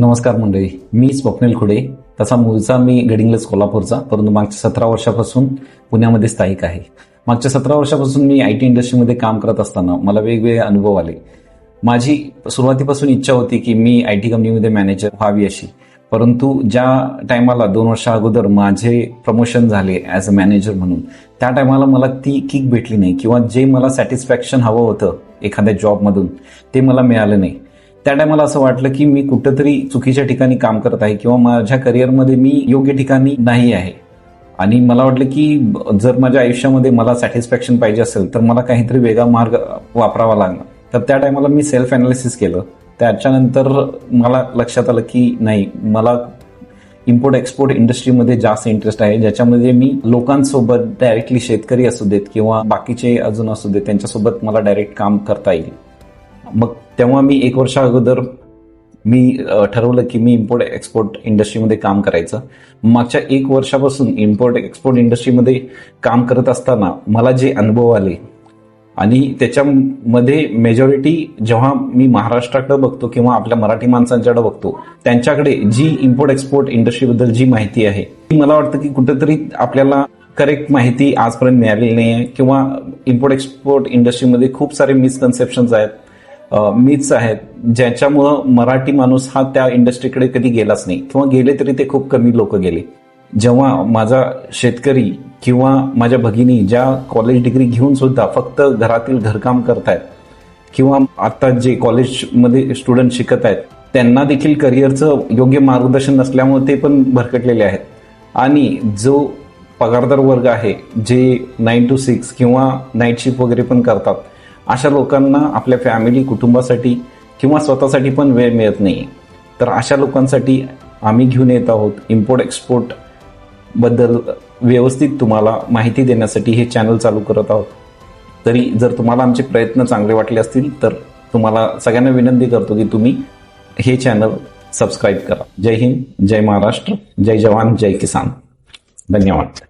नमस्कार मंडळी मी स्वप्नील खुडे. तसा मूळचा मी गडिंग्लज कोल्हापूरचा परंतु मागच्या सतरा वर्षापासून पुण्यामध्ये स्थायिक आहे. मागच्या सतरा वर्षापासून मी आय टी इंडस्ट्रीमध्ये काम करत असताना मला वेगवेगळे अनुभव आले. माझी सुरुवातीपासून इच्छा होती की मी आय टी कंपनीमध्ये मॅनेजर व्हावी अशी. परंतु ज्या टायमाला दोन वर्षा अगोदर माझे प्रमोशन झाले ॲज अ मॅनेजर म्हणून त्या टायमाला मला ती किक भेटली नाही किंवा जे मला सॅटिस्फॅक्शन हवं होतं एखाद्या जॉबमधून ते मला मिळालं नाही. त्या टायमाला असं वाटलं की मी कुठंतरी चुकीच्या ठिकाणी काम करत आहे किंवा माझ्या करिअरमध्ये मी योग्य ठिकाणी नाही आहे. आणि मला वाटलं की जर माझ्या आयुष्यामध्ये मला सॅटिस्फॅक्शन पाहिजे असेल तर मला काहीतरी वेगळा मार्ग वापरावा लागणार. तर त्या टायमाला मी सेल्फ अनालिसिस केलं. त्याच्यानंतर मला लक्षात आलं की नाही मला इम्पोर्ट एक्सपोर्ट इंडस्ट्रीमध्ये जास्त इंटरेस्ट आहे ज्याच्यामध्ये मी लोकांसोबत डायरेक्टली शेतकरी असू देत किंवा बाकीचे अजून असू देत त्यांच्यासोबत मला डायरेक्ट काम करता येईल. मग तेव्हा मी एक वर्षा अगोदर मी ठरवलं की मी इम्पोर्ट एक्सपोर्ट इंडस्ट्रीमध्ये काम करायचं. मागच्या एक वर्षापासून इम्पोर्ट एक्सपोर्ट इंडस्ट्रीमध्ये काम करत असताना मला जे अनुभव आले आणि त्याच्यामध्ये मेजॉरिटी जेव्हा मी महाराष्ट्राकडे बघतो किंवा आपल्या मराठी माणसांच्याकडे बघतो त्यांच्याकडे जी इम्पोर्ट एक्सपोर्ट इंडस्ट्रीबद्दल जी माहिती आहे ती मला वाटतं की कुठेतरी आपल्याला करेक्ट माहिती आजपर्यंत मिळालेली नाही आहे किंवा इम्पोर्ट एक्सपोर्ट इंडस्ट्रीमध्ये खूप सारे मिसकन्सेप्शन्स आहेत. मीच आहेत ज्याच्यामुळं मराठी माणूस हा त्या इंडस्ट्रीकडे कधी गेलाच नाही. किंवा गेले तरी ते खूप कमी लोक गेले. जेव्हा माझा शेतकरी किंवा माझ्या भगिनी ज्या कॉलेज डिग्री घेऊन सुद्धा फक्त घरातील घरकाम करतायत किंवा आता जे कॉलेजमध्ये स्टुडंट शिकत आहेत त्यांना देखील करिअरचं योग्य मार्गदर्शन नसल्यामुळे ते पण भरकटलेले आहेत. आणि जो पगारदार वर्ग आहे जे नाईन टू सिक्स किंवा नाईट शिफ्ट वगैरे पण करतात अशा लोकांना आपल्या फॅमिली कुटुंबासाठी किंवा स्वतःसाठी पण वेळ मिळत नाही. तर अशा लोकांसाठी आम्ही घेऊन येत आहोत इम्पोर्ट एक्सपोर्टबद्दल व्यवस्थित तुम्हाला माहिती देण्यासाठी हे चॅनल चालू करत आहोत. तरी जर तुम्हाला आमचे प्रयत्न चांगले वाटले असतील तर तुम्हाला सगळ्यांना विनंती करतो की तुम्ही हे चॅनल सबस्क्राईब करा. जय हिंद जय महाराष्ट्र जय जवान जय किसान. धन्यवाद.